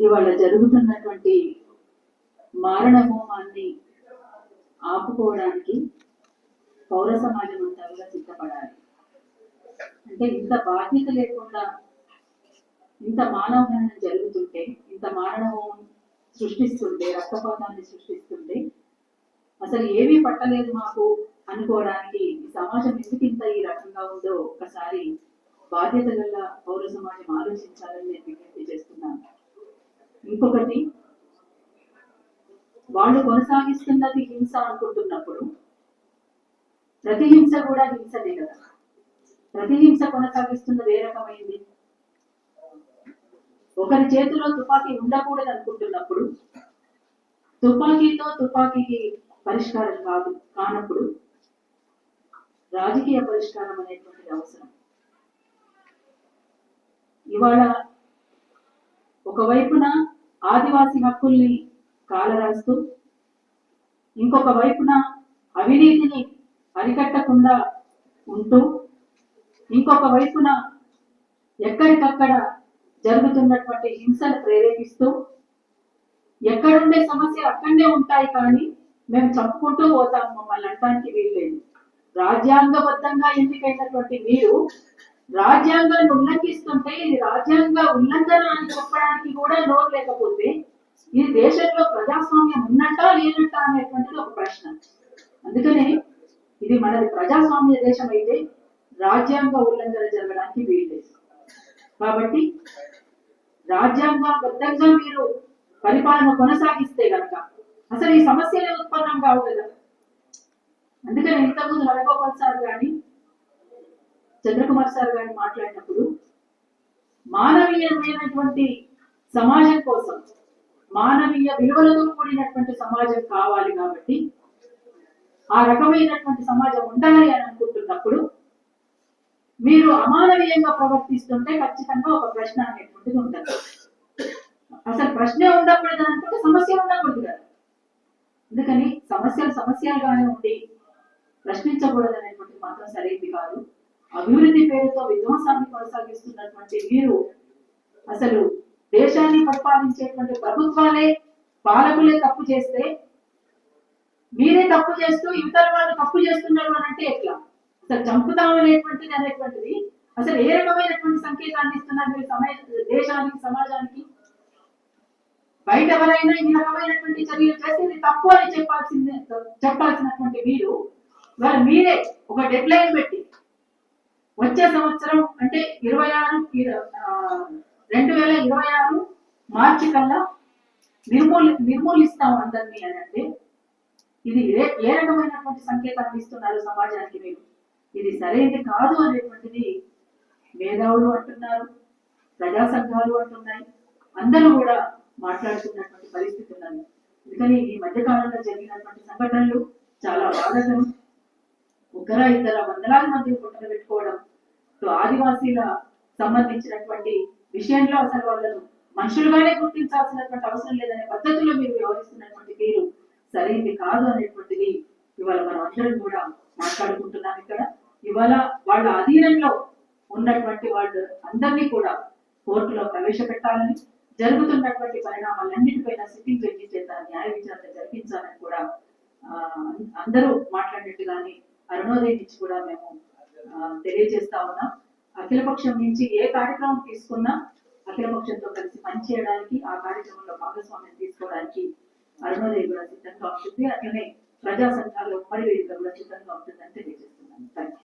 ఇవాళ జరుగుతున్నటువంటి మారణ హోమాన్ని ఆపుకోవడానికి పౌర సమాజం అంతా కూడా సిద్ధపడాలి. అంటే ఇంత బాధ్యత లేకుండా ఇంత మానవహరణ జరుగుతుంటే ఇంత మారణ హోమం సృష్టిస్తుంటే రక్తపాతాన్ని సృష్టిస్తుంటే అసలు ఏమీ పట్టలేదు మాకు అనుకోవడానికి. సమాజం ఎందుకు ఇంత ఈ రకంగా ఉందో ఒకసారి బాధ్యత గల పౌర సమాజం ఆలోచించాలని నేను విజ్ఞప్తి చేస్తున్నాను. ఇంకొకటి వాళ్ళు కొనసాగిస్తున్నది హింస అనుకుంటున్నప్పుడు ప్రతిహింస కూడా హింసనే కదా. ప్రతిహింస కొనసాగిస్తున్నది ఏ రకమైంది? ఒకరి చేతిలో తుపాకీ ఉండకూడదు అనుకుంటున్నప్పుడు తుపాకీతో తుపాకీకి పరిష్కారం కాదు కానప్పుడు రాజకీయ పరిష్కారం అనేటువంటిది అవసరం. ఇవాళ ఒకవైపున ఆదివాసి హక్కుల్ని కాలరాస్తూ ఇంకొక వైపున అవినీతిని అరికట్టకుండా ఉంటూ ఇంకొక వైపున ఎక్కడికక్కడ జరుగుతున్నటువంటి హింసను ప్రేరేపిస్తూ ఎక్కడుండే సమస్యలు అక్కడనే ఉంటాయి కానీ మేము చంపుకుంటూ పోతాం మమ్మల్ని అంటానికి వీల్లేదు. రాజ్యాంగబద్ధంగా ఎన్నికైనటువంటి మీరు రాజ్యాంగాన్ని ఉల్లంఘిస్తుంటే ఇది రాజ్యాంగ ఉల్లంఘన అని చెప్పడానికి కూడా నోరు లేకపోతే ఈ దేశంలో ప్రజాస్వామ్యం ఉన్నట్టా లేనట్టా అనేటువంటిది ఒక ప్రశ్న. అందుకనే ఇది మనది ప్రజాస్వామ్య దేశం అయితే రాజ్యాంగ ఉల్లంఘన జరగడానికి వీల్లేదు కాబట్టి రాజ్యాంగబద్ధంగా మీరు పరిపాలన కొనసాగిస్తే కనుక అసలు ఈ సమస్యలే ఉత్పన్నం కావు కదా. అందుకని ఇంతకుముందు హరగోపాల్ సార్ కానీ చంద్రకుమార్ సార్ గారు మాట్లాడినప్పుడు మానవీయమైనటువంటి సమాజం కోసం మానవీయ విలువలతో కూడినటువంటి సమాజం కావాలి కాబట్టి ఆ రకమైనటువంటి సమాజం ఉండాలి అని అనుకుంటున్నప్పుడు మీరు అమానవీయంగా ప్రవర్తిస్తుంటే ఖచ్చితంగా ఒక ప్రశ్న అనేటువంటిది ఉంటుంది. అసలు ప్రశ్నే ఉండకూడదు అని అనుకుంటే సమస్య ఉండకూడదు కదా. అందుకని సమస్యలు సమస్యలుగానే ఉండి ప్రశ్నించకూడదు అనేటువంటిది మాత్రం సరైనది కాదు. అభివృద్ధి పేరుతో విధ్వంసాన్ని కొనసాగిస్తున్నటువంటి మీరు అసలు దేశాన్ని పరిపాలించేటువంటి ప్రభుత్వాలే పాలకులే తప్పు చేస్తే మీరే తప్పు చేస్తూ ఇతర వాళ్ళు తప్పు చేస్తున్నారు అని అంటే ఎట్లా? అసలు చంపుతాం అనేటువంటిది అనేటువంటిది అసలు ఏ రకమైనటువంటి సంకేతాన్ని ఇస్తున్నారు మీరు సమయ దేశానికి సమాజానికి? బయట ఎవరైనా ఈ రకమైనటువంటి చర్యలు చేస్తే ఇది తప్పు అని చెప్పాల్సింది చెప్పాల్సినటువంటి మీరు ఇవాళ మీరే ఒక డెడ్ లైన్ పెట్టి వచ్చే సంవత్సరం అంటే ఇరవై ఆరు ఆ, రెండు వేల ఇరవై ఆరు మార్చి కల్లా నిర్మూలి నిర్మూలిస్తాం అందరినీ అని అంటే ఇది ఏ రకమైనటువంటి సంకేతాన్ని ఇస్తున్నారు సమాజానికి మీరు? ఇది సరైనది కాదు అనేటువంటిది మేధావులు అంటున్నారు ప్రజా సంఘాలు అంటున్నాయి అందరూ కూడా మాట్లాడుతున్నటువంటి పరిస్థితి ఉన్నది. అందుకని ఈ మధ్యకాలంలో జరిగినటువంటి సంఘటనలు చాలా బాధకరం. ఒకరా ఇద్దర వందలాది మంది పుట్టలు పెట్టుకోవడం సో ఆదివాసీల సంబంధించినటువంటి విషయంలో అసలు వాళ్ళను మనుషులుగానే గుర్తించాల్సినటువంటి అవసరం లేదనే పద్ధతిలో మీరు వ్యవహరిస్తున్నటువంటి మీరు సరైనది కాదు అనేటువంటిది ఇవాళ మనం అందరం కూడా మాట్లాడుకుంటున్నాం ఇక్కడ. ఇవాళ వాళ్ళ అధీనంలో ఉన్నటువంటి వాళ్ళు అందరినీ కూడా కోర్టులో ప్రవేశపెట్టాలని జరుగుతున్నటువంటి పరిణామాలన్నిటిపైన సిట్టింగ్ జడ్జి చేత న్యాయ విచారణ జరిపించాలని కూడా ఆ, అందరూ మాట్లాడినట్టుగానే అరుణోదయం నుంచి కూడా మేము తెలియజేస్తా ఉన్నా. అఖిలపక్షం నుంచి ఏ కార్యక్రమం తీసుకున్నా అఖిలపక్షంతో కలిసి పనిచేయడానికి ఆ కార్యక్రమంలో భాగస్వామ్యం తీసుకోవడానికి అరుణోదయ కూడా సిద్ధంగా ఉంటుంది. అట్లనే ప్రజా సంఘాల్లో పరివేదిక కూడా సిద్ధంగా ఉంటుందని తెలియజేస్తున్నాను. థ్యాంక్